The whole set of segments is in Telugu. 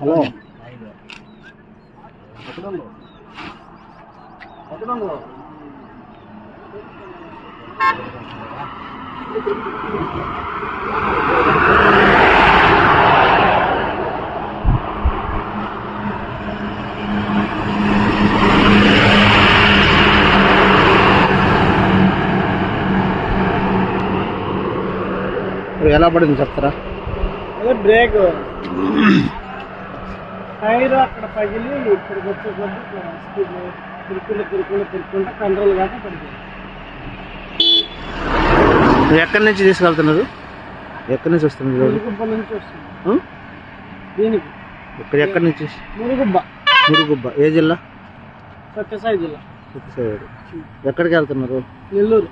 హలో ఎక్కడున్నావు ఎక్కడున్నావు ఇప్పుడు ఎలా పడింది చెప్తారా? అదే బ్రేక్. టైర్ అక్కడ పగిలి ఇక్కడికి వచ్చేసరికి స్పీడ్ తిరుక్కుంటూ కంట్రోల్ కాక పడిపోయింది. ఎక్కడి నుంచి తీసుకెళ్తున్నారు? ఎక్కడి నుంచి వస్తుంది మురుగుబ్బ నుంచి వస్తుంది? దీనికి. ఇక్కడ ఎక్కడి నుంచి? మురుగుబ్బ మురుగుబ్బ ఏ జిల్లా? సత్యసాయి జిల్లా. సత్యసాయి. ఎక్కడికి వెళ్తున్నారు? నెల్లూరు.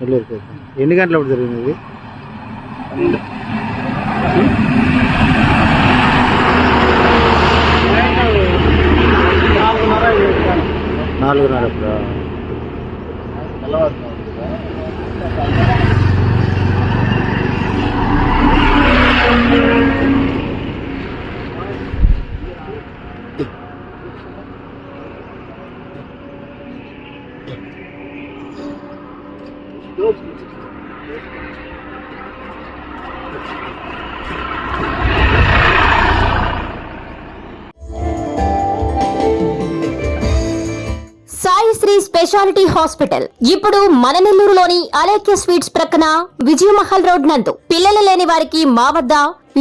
నెల్లూరుకి వెళ్తున్నారు. ఎన్ని గంటలప్పుడు జరిగింది ఇది? నాలుగున్నర ఐదు గంటలు. నాలుగున్నర Thank you. Sri speciality hospital. ఇప్పుడు మన నెల్లూరులోని అలేఖ్య స్వీట్స్ ప్రక్కన విజయమహల్ రోడ్ నందు పిల్లలు లేని వారికి మా వద్ద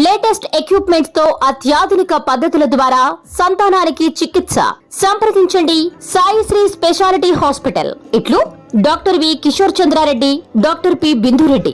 లేటెస్ట్ ఎక్విప్మెంట్స్తో అత్యాధునిక పద్ధతుల ద్వారా సంతానానికి చికిత్స. సంప్రదించండి. Saisri speciality hospital. ఇట్లు doctor V Kishore Chandrareddy doctor P Bindureddy.